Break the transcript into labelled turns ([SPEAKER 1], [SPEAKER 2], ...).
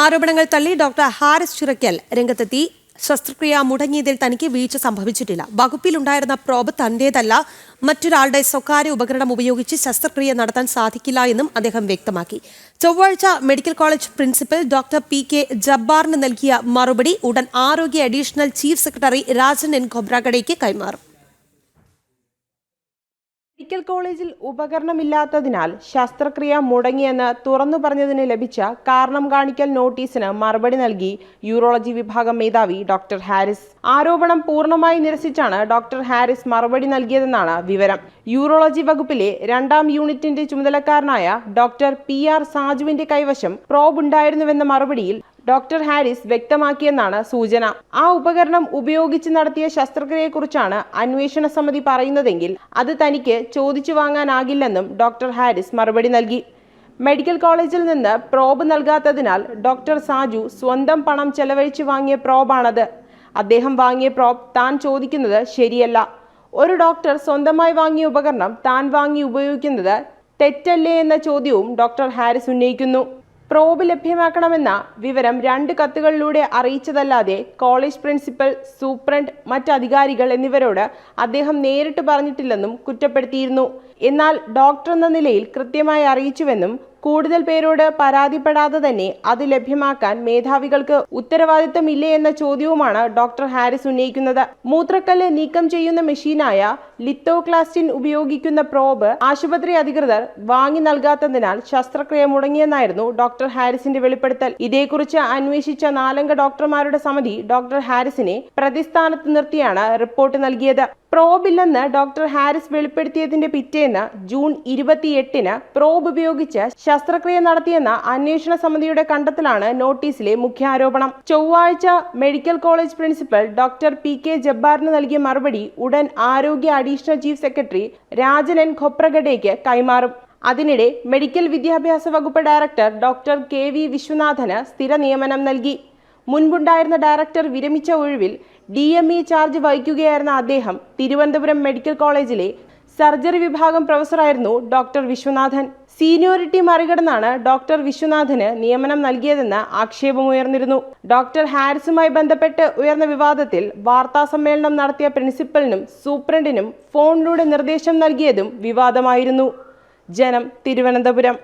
[SPEAKER 1] ആരോപണങ്ങൾ തള്ളി ഡോക്ടർ ഹാരിസ് ചിറക്കൽ രംഗത്തെത്തി. ശസ്ത്രക്രിയ മുടങ്ങിയതിൽ തനിക്ക് വീഴ്ച സംഭവിച്ചിട്ടില്ല. വകുപ്പിലുണ്ടായിരുന്ന പ്രോബ് തന്റേതല്ല മറ്റൊരാളുടെ സ്വകാര്യ ഉപകരണം ഉപയോഗിച്ച് ശസ്ത്രക്രിയ നടത്താൻ സാധിക്കില്ല എന്നും അദ്ദേഹം വ്യക്തമാക്കി. ചൊവ്വാഴ്ച medical college principal doctor P K ജബ്ബാറിന് നൽകിയ മറുപടി ഉടൻ ആരോഗ്യ additional chief secretary Rajan N ഖൊബ്രാഗഡേക്ക് കൈമാറും.
[SPEAKER 2] മെഡിക്കൽ കോളേജിൽ ഉപകരണമില്ലാത്തതിനാൽ ശസ്ത്രക്രിയ മുടങ്ങിയെന്ന് തുറന്നു പറഞ്ഞതിന് ലഭിച്ച കാരണം കാണിക്കൽ നോട്ടീസിന് മറുപടി നൽകി യൂറോളജി വിഭാഗം മേധാവി ഡോക്ടർ ഹാരിസ്. ആരോപണം പൂർണമായി നിരസിച്ചാണ് ഡോക്ടർ ഹാരിസ് മറുപടി നൽകിയതെന്നാണ് വിവരം. യൂറോളജി വകുപ്പിലെ രണ്ടാം യൂണിറ്റിന്റെ ചുമതലക്കാരനായ ഡോക്ടർ പി ആർ സാജുവിന്റെ കൈവശം പ്രോബ് ഉണ്ടായിരുന്നുവെന്ന മറുപടിയിൽ ഡോക്ടർ ഹാരിസ് വ്യക്തമാക്കിയെന്നാണ് സൂചന. ആ ഉപകരണം ഉപയോഗിച്ച് നടത്തിയ ശസ്ത്രക്രിയയെക്കുറിച്ചാണ് അന്വേഷണ സമിതി പറയുന്നതെങ്കിൽ അത് തനിക്ക് ചോദിച്ചു വാങ്ങാനാകില്ലെന്നും ഡോക്ടർ ഹാരിസ് മറുപടി നൽകി. മെഡിക്കൽ കോളേജിൽ നിന്ന് പ്രോബ് നൽകാത്തതിനാൽ ഡോക്ടർ സാജു സ്വന്തം പണം ചെലവഴിച്ച് വാങ്ങിയ പ്രോബാണത്. അദ്ദേഹം വാങ്ങിയ പ്രോബ് താൻ ചോദിക്കുന്നത് ശരിയല്ല. ഒരു ഡോക്ടർ സ്വന്തമായി വാങ്ങിയ ഉപകരണം താൻ വാങ്ങി ഉപയോഗിക്കുന്നത് തെറ്റല്ലേ എന്ന ചോദ്യവും ഡോക്ടർ ഹാരിസ് ഉന്നയിക്കുന്നു. പ്രോബ് ലഭ്യമാക്കണമെന്ന വിവരം രണ്ട് കത്തുകളിലൂടെ അറിയിച്ചതല്ലാതെ കോളേജ് പ്രിൻസിപ്പൽ സൂപ്രണ്ട് മറ്റ് അധികാരികൾ എന്നിവരോട് അദ്ദേഹം നേരിട്ട് പറഞ്ഞിട്ടില്ലെന്നും കുറ്റപ്പെടുത്തിയിരുന്നു. എന്നാൽ ഡോക്ടർ എന്ന നിലയിൽ കൃത്യമായി അറിയിച്ചുവെന്നും കൂടുതൽ പേരോട് പരാതിപ്പെടാതെ തന്നെ അത് ലഭ്യമാക്കാൻ മേധാവികൾക്ക് ഉത്തരവാദിത്തമില്ലേ എന്ന ചോദ്യവുമാണ് ഡോക്ടർ ഹാരിസ് ഉന്നയിക്കുന്നത്. മൂത്രക്കല്ല് നീക്കം ചെയ്യുന്ന മെഷീനായ ലിത്തോക്ലാസ്റ്റിൻ ഉപയോഗിക്കുന്ന പ്രോബ് ആശുപത്രി അധികൃതർ വാങ്ങി നൽകാത്തതിനാൽ ശസ്ത്രക്രിയ മുടങ്ങിയെന്നായിരുന്നു ഡോക്ടർ ഹാരിസിന്റെ വെളിപ്പെടുത്തൽ. ഇതേക്കുറിച്ച് അന്വേഷിച്ച നാലംഗ ഡോക്ടർമാരുടെ സമിതി ഡോക്ടർ ഹാരിസിനെ പ്രതിസ്ഥാനത്ത് നിർത്തിയാണ് റിപ്പോർട്ട് നൽകിയത്. പ്രോബില്ലെന്ന് ഡോക്ടർ ഹാരിസ് വെളിപ്പെടുത്തിയതിന്റെ പിറ്റേന്ന് ജൂൺ ഇരുപത്തിയെട്ടിന് പ്രോബ് ഉപയോഗിച്ച് ശസ്ത്രക്രിയ നടത്തിയെന്ന അന്വേഷണ സമിതിയുടെ കണ്ടെത്തലാണ് നോട്ടീസിലെ മുഖ്യാരോപണം. ചൊവ്വാഴ്ച medical college principal doctor P K ജബ്ബാറിന് നൽകിയ മറുപടി ഉടൻ ആരോഗ്യ additional chief secretary Rajan N ഖൊപ്രഗഡേക്ക് കൈമാറും. അതിനിടെ മെഡിക്കൽ വിദ്യാഭ്യാസ വകുപ്പ് ഡയറക്ടർ ഡോക്ടർ കെ വി വിശ്വനാഥന് സ്ഥിര നിയമനം നൽകി. മുൻപുണ്ടായിരുന്ന ഡയറക്ടർ വിരമിച്ച ഒഴിവിൽ ഡി എം ഇ ചാർജ് വഹിക്കുകയായിരുന്ന അദ്ദേഹം തിരുവനന്തപുരം മെഡിക്കൽ കോളേജിലെ സർജറി വിഭാഗം പ്രൊഫസറായിരുന്നു ഡോക്ടർ വിശ്വനാഥൻ. സീനിയോറിറ്റി മറികടന്നാണ് ഡോക്ടർ വിശ്വനാഥന് നിയമനം നൽകിയതെന്ന് ആക്ഷേപമുയർന്നിരുന്നു. ഡോക്ടർ ഹാരിസുമായി ബന്ധപ്പെട്ട് ഉയർന്ന വിവാദത്തിൽ വാർത്താ സമ്മേളനം നടത്തിയ പ്രിൻസിപ്പലിനും സൂപ്രണ്ടിനും ഫോണിലൂടെ നിർദ്ദേശം നൽകിയതും വിവാദമായിരുന്നു. ജനം തിരുവനന്തപുരം.